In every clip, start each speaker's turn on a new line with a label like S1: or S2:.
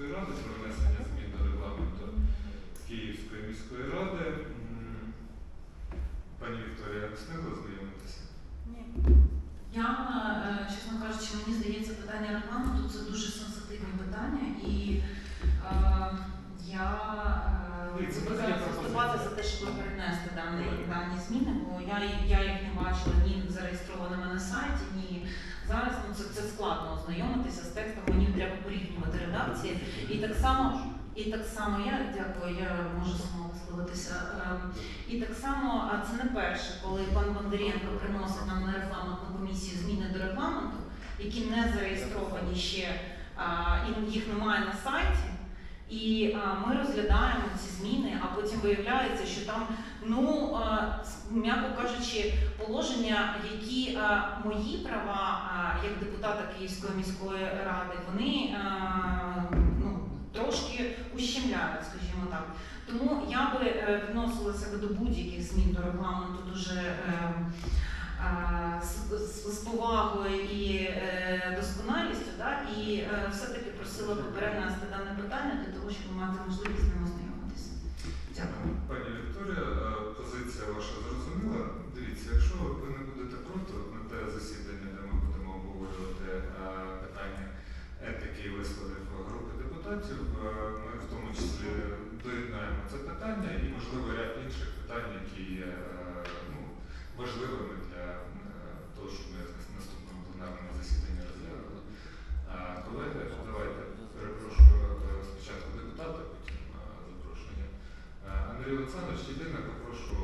S1: міської ради про внесення змін до регламенту Київської міської ради. Пані Вікторія, встигли знайомитися?
S2: Ні.
S3: Я, е, чесно кажучи, мені здається, питання регламенту це дуже сенситивне питання, і е, я е,
S1: це питання
S3: виступати за те, щоб перенести дані, дані зміни, бо я, я їх не бачила ні зареєстрованими на сайті, ні зараз. Ну це, це складно ознайомитися з текстом. Мені треба порівнювати редакції. І так само, і так само я дякую, я можу сама висловитися. Ем, І так само, а це не перше, коли пан Бондаренко приносить нам на регламентну комісію зміни до регламенту, які не зареєстровані ще, і їх немає на сайті. І а, ми розглядаємо ці зміни, а потім виявляється, що там, ну а, м'яко кажучи, положення, які а, мої права а, як депутата Київської міської ради, вони а, ну, трошки ущемляють, скажімо так. Тому я би е, відносила себе до будь-яких змін до регламенту дуже е, з, повагою і е, досконалістю, да? і е, все-таки просила перенести дане питання для того, щоб мати можливість з ним ознайомитися. Дякую.
S1: Пані Вікторія, е, позиція ваша зрозуміла. Дивіться, якщо ви не будете проти на те засідання, де ми будемо обговорювати е, питання етики і висловів групи депутатів, е, ми в тому числі доєднаємо це питання і, можливо, ряд інших питань, які є е, ну, важливими для е, того, щоб ми на наступному пленарному засіданні розглянули. Е, Колеги, давайте перепрошую е, спочатку депутата, потім е, запрошення. Е, Андрій Олександрович, єдине попрошу.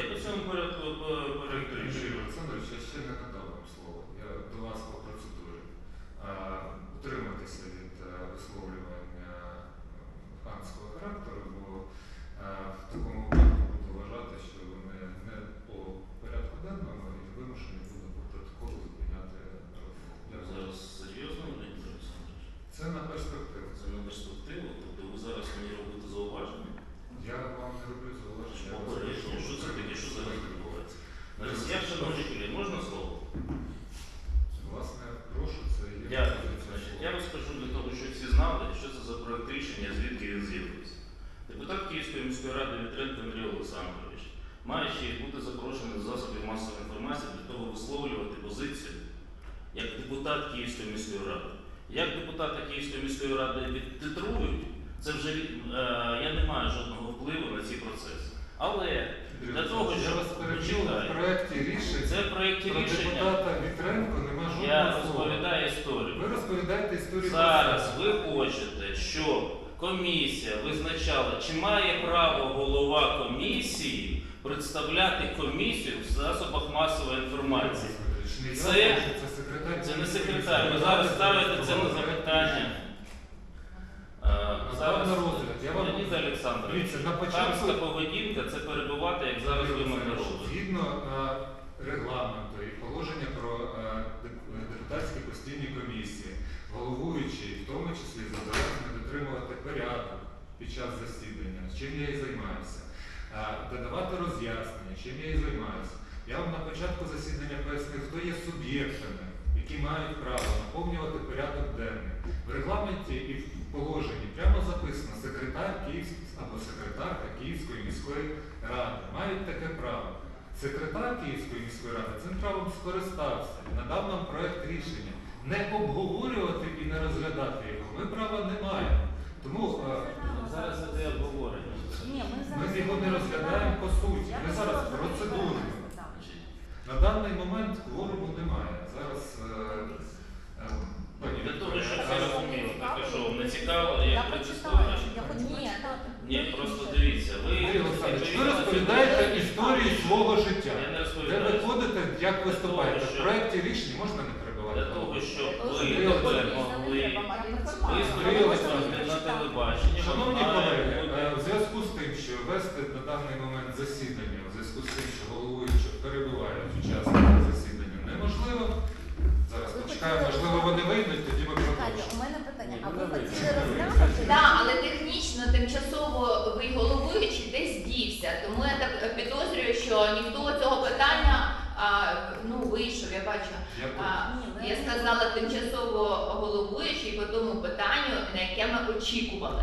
S4: Я по цьому порядку по- по
S1: Андрій. Олександрович, я ще не надав вам слово. Я до вас по процедурі. Е, Утриматися від е, висловлювання е, ханського характеру, бо е, в такому випадку буду вважати, що вони не по порядку денному і вимушені буду по протоколу зупиняти розмову. Дякую.
S4: Зараз серйозно, Леонід Олександрович?
S1: Це на перспективу.
S4: Це на перспективу, тобто ви зараз мені робите зауваження.
S1: Я вам не роблю зауваження. я вас
S4: Попередження,
S1: прошу
S4: що це таке, що зараз
S1: утриматися.
S4: відбувається? Значить, я, шановні колеги, можна слово?
S1: Власне, прошу, це є.
S4: Дякую.
S1: позиція
S4: Значить,
S1: свого.
S4: я розкажу для того, щоб всі знали, що це за проект рішення, звідки він з'явився. Депутат Київської міської ради Вітренко Андрій Олександрович має ще й бути запрошений з засобів масової інформації для того висловлювати позицію як депутат Київської міської ради. Як депутата Київської міської ради титрують, це вже е, я не маю жодного впливу на ці процеси. Але для того,
S1: я
S4: щоб-
S1: вас перебив
S4: Почекайте.
S1: в проєкті рішень
S4: це в проєкті
S1: про
S4: рішення.
S1: депутата Вітренко нема жодного
S4: Я
S1: слова.
S4: розповідаю історію.
S1: Ви розповідаєте історію.
S4: Зараз ви хочете, щоб комісія визначала, чи має право голова комісії представляти комісію в засобах масової інформації. Це-
S1: це секретар.
S4: Це не секретар. Ви зараз ставите це на запитання. Е, Зараз
S1: на розгляд. Я вам-
S4: Леонід Олександрович,
S1: Дивіться, на
S4: хамська
S1: початку
S4: поведінка це перебувати, як зараз ви мене
S1: регламенту і положення про е, депутатські постійні комісії, головуючий, в тому числі, зобов'язаний дотримувати порядок під час засідання, чим я і займаюся, Е, додавати роз'яснення, чим я і займаюся. Я вам на початку засідання пояснив, хто є суб'єктами, які мають право наповнювати порядок денний. В регламенті і в положенні прямо записано секретар Київської або секретарка Київської міської ради мають таке право. Секретар Київської міської ради цим правом скористався, надав нам проект рішення. Не обговорювати і не розглядати його. Ми права не маємо. Тому е,
S4: Зараз іде обговорення.
S2: Ні, ми зараз
S1: його не розглядаємо по суті. Ми зараз.
S4: Значить,
S1: На даний момент кворуму немає. Зараз е, е, пані
S4: Для того,
S1: Вікторія,
S4: щоб це
S1: зараз-
S4: розуміло, так що не цікаво,
S2: Я прочитала, я хочу
S3: Ні,
S2: прочитати.
S4: Ні, просто дивіться, ви
S1: розповідаєте історію свого життя.
S4: Я не
S1: Де
S4: розповідаю.
S1: ви ходите, як виступаєте? В проєкті рішень можна не перебувати?
S4: Для того, щоб ви тепер могли на телебаченні,
S1: Шановні
S4: має
S1: колеги,
S4: бути-
S1: е, в зв'язку з тим, що вести на даний момент засідання, в зв'язку з тим, що головуючи перебувають учасники засідання, неможливо. Зараз почекаємо, можливо, вони вийдуть, тоді ми
S2: Катя,
S1: продовжимо.
S2: у мене питання.
S4: Ні,
S2: А
S4: ну,
S2: ви
S4: давайте.
S2: хотіли розглянути?
S5: Так, але технічно, тимчасово ви головуючий десь дівся. Тому я так підозрюю, що ніхто цього питання а, ну, вийшов, я бачу.
S1: Я тут.
S5: А, Сказала тимчасово головуючий по тому питанню, на яке ми очікували.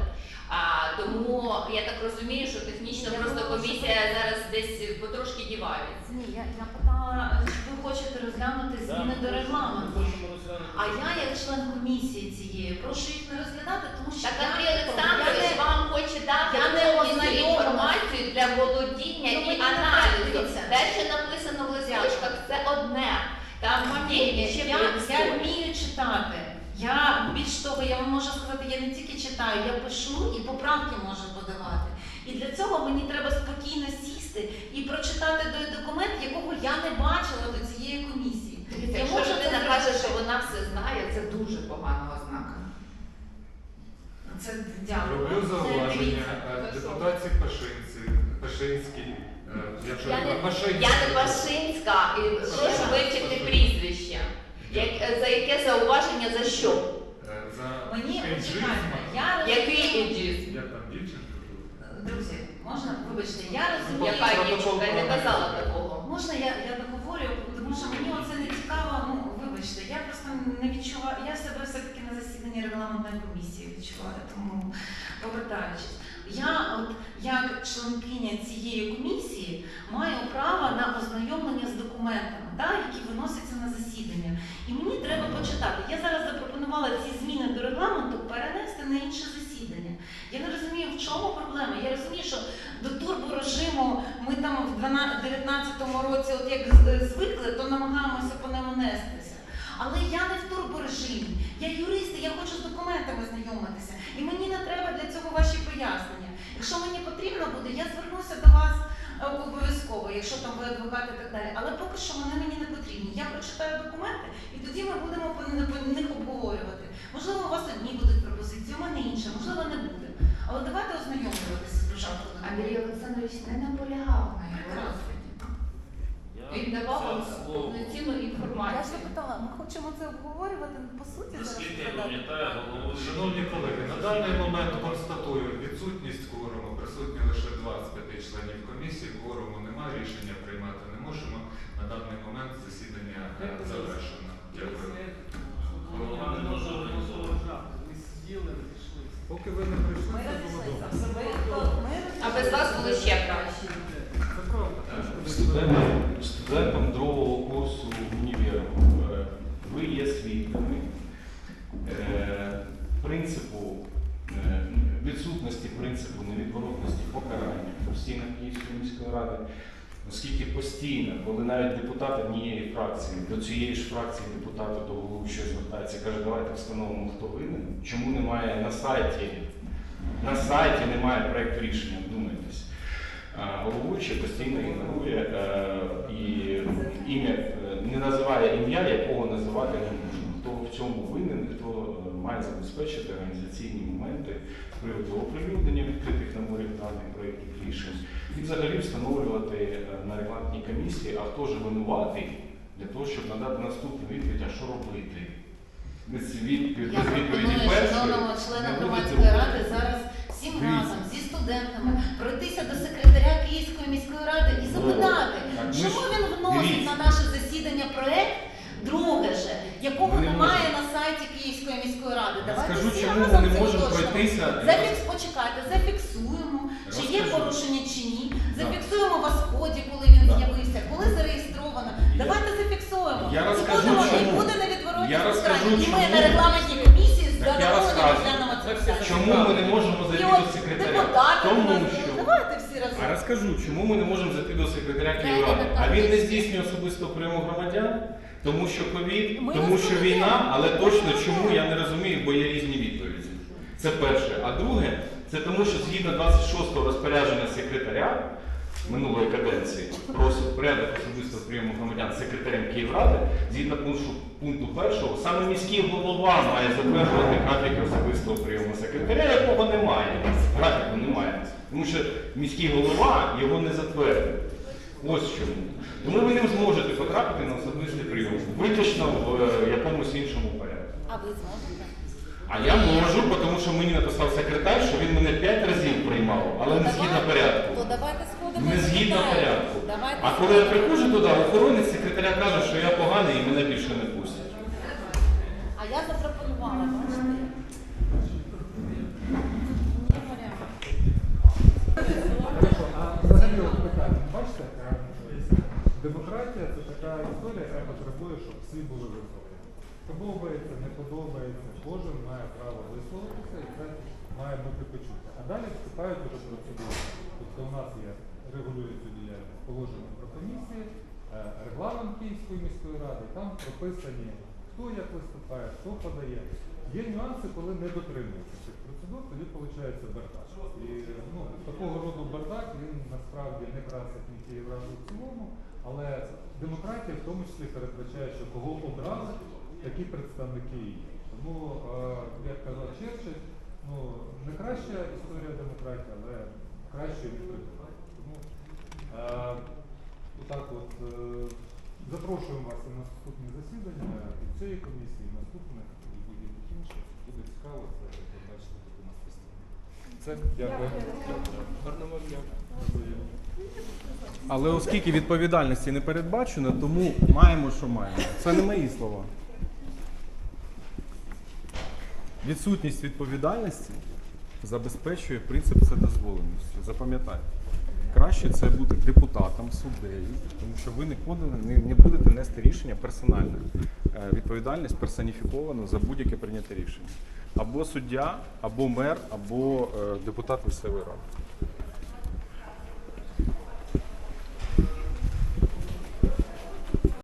S5: А, тому я так розумію, що технічно
S3: Я
S5: просто
S3: думала, що
S5: комісія зараз десь потрошки дівається.
S3: Ні, я, я питала, чи ви хочете розглянути зміни до регламенту. А я, як член комісії цієї, прошу їх не розглядати, тому що
S5: Так
S3: я
S5: Андрій Олександрович
S3: я
S5: вам хоче дати
S3: я не
S5: повністю інформацію для володіння
S3: Ну,
S5: і аналізу. Те, що написано в листочках, це одне. Ще
S3: я, я вмію читати. Я більш того, я вам можу сказати, я не тільки читаю, я пишу і поправки можу подавати. І для цього мені треба спокійно сісти і прочитати той документ, якого я не бачила до цієї комісії. Я
S5: Якщо
S3: можу
S5: людина
S3: це
S5: каже, що вона все знає, це дуже погана ознака.
S3: Це дякую.
S1: Роблю зауваження
S3: дивіться.
S1: е, депутатці Пашинці, Пашинській, якщо
S5: Я не, я не Пашинська, і прошу вивчити прізвище. Як, за яке зауваження за що?
S1: Е, За
S3: Мені
S1: ейджизм.
S3: я
S5: Який
S3: розумію-
S5: еджизм?
S1: Я там дівчинка.
S3: Друзі, можна, вибачте, я розумію.
S5: Яка дівчинка Я не казала такого.
S3: Можна я, я договорю, тому що мені оце не цікаво. Ну вибачте, я просто не відчуваю. Я себе все-таки на засіданні регламентної комісії відчуваю, тому повертаючись. Я, от як членкиня цієї комісії, маю право на ознайомлення з документами, да, які виносяться на засідання. І мені треба почитати. Я зараз запропонувала ці зміни до регламенту перенести на інше засідання. Я не розумію, в чому проблема. Я розумію, що до турборежиму ми там в 2019 році, от як звикли, то намагаємося по ньому нестися. Але я не в турборежимі. Я юрист, і я хочу з документами знайомитися. І мені не треба для цього ваші пояснення. Якщо мені потрібно буде, я звернуся до вас обов'язково, якщо там ви адвокат і так далі. Але поки що вони мені не потрібні. Я прочитаю документи і тоді ми будемо по них обговорювати. Можливо, у вас одні будуть пропозиції, у мене інші, можливо, не буде. Але давайте ознайомлюватися спочатку.
S5: Андрій. Олександрович не наполягав на його розгляді. Він давав вам повноцінну
S3: Я ж
S5: інформацію.
S3: запитала, ми хочемо це обговорювати по суті. зараз
S4: я.
S1: Шановні колеги, на даний момент констатую відсутність кворуму, присутні лише 25 членів комісії, кворуму немає, рішення приймати не можемо. На даний момент засідання е, завершено. Дякую. Поки ви не прийшли,
S3: Ми
S1: це було
S3: розійшлися.
S1: добре.
S3: Ми
S5: А без вас було ще краще.
S2: Це правда.
S6: Студентам, студентам другого курсу універу е, ви є свідками ради, оскільки постійно, коли навіть депутати однієї фракції, до цієї ж фракції депутати до голови щось звертається, каже, давайте встановимо, хто винен. Чому немає на сайті? На сайті немає проєкту рішення, вдумайтесь. Головуючий постійно ігнорує е, і ім'я не називає ім'я, якого називати не можна. Хто в цьому винен, хто е, має забезпечити організаційні моменти з приводу оприлюднення відкритих наборів даних проєктів рішень і взагалі встановлювати е, на регламентній комісії, а хто ж винуватий для того, щоб надати наступну відповідь, а що робити. Без відповіді,
S3: Я пропоную шановному членам громадської ради зараз всім разом зі студентами пройтися до секретаря Київської міської ради і запитати,
S6: Так,
S3: чому він вносить на наше засідання проект. Друге же, якого немає на сайті Київської міської ради. Давайте
S6: скажу,
S3: всі
S6: чому
S3: разом
S6: ми не можемо пройтися.
S3: Зафікс, почекайте, зафіксуємо, чи є порушення чи ні. Зафіксуємо в Асході, коли він з'явився, коли зареєстровано. Давайте зафіксуємо.
S6: Я
S3: І
S6: розкажу,
S3: будемо-
S6: чому.
S3: І буде невідворотність
S6: Я розкажу.
S3: І ми
S6: чому.
S3: на регламентній комісії з
S6: Так я
S3: задоволенням
S6: розкажу.
S3: розглянемо це все.
S6: Чому ми не можемо
S3: І
S6: зайти
S3: от
S6: до секретаря?
S3: депутати
S6: Тому що.
S3: Давайте всі разом.
S6: а розкажу, чому ми не можемо зайти до секретаря Київради. А він не здійснює особистого прийому громадян, тому що ковід,
S3: Ми
S6: тому що війна, але точно чому я не розумію, бо є різні відповіді. Це перше. А друге, це тому, що згідно 26-го розпорядження секретаря минулої каденції про порядок особистого прийому громадян секретарем Київради, згідно пункту, пункту першого, саме міський голова має затверджувати графік особистого прийому секретаря, якого немає. Графіку немає. Тому що міський голова його не затвердив. Ось чому. Тому ви не зможете потрапити на особистий прийом, виключно в е, якомусь іншому порядку.
S3: А ви зможете?
S6: А я можу, тому що мені написав секретар, що він мене п'ять разів приймав, але не згідно порядку.
S3: То давайте сходимо.
S6: Не згідно порядку.
S3: Давайте
S6: А коли я приходжу туди, охоронець
S7: секретаря каже, що я поганий і мене більше не пустять.
S3: А я запропонувала, бачите?
S1: Взагалі от питання, е, демократія це така історія, яка потребує, щоб всі були висловлені. Подобається, подобається, кожен має право висловитися і це має бути почуте. А далі вступають уже процедури. Тобто у нас є регулює цю діяльність положення про комісії, е, регламент Київської міської ради, там прописані, хто як виступає, хто подає. Є нюанси, коли не дотримуються цих процедур, тоді виходить бардак. І ну, такого роду бардак він насправді не красить ні Київраду в цілому, але демократія в тому числі передбачає, що кого обрали, такі представники і є. Тому, як казав Черчилль, ну не краща історія демократії, але краще від. Тому е, отак от е, запрошуємо вас на наступні засідання і цієї комісії, і наступних, і будь-яких інших. Буде цікаво це побачити тут у нас постійно. Це дякую. Гарного дня.
S6: Але оскільки відповідальності не передбачено, тому маємо, що маємо. Це не мої слова. Відсутність відповідальності забезпечує принцип вседозволеності. Запам'ятайте. Краще це бути депутатом, суддею, тому що ви ніколи не, не будете нести рішення персональне. Е, Відповідальність персоніфікована за будь-яке прийняте рішення. Або суддя, або мер, або е, депутат місцевої ради.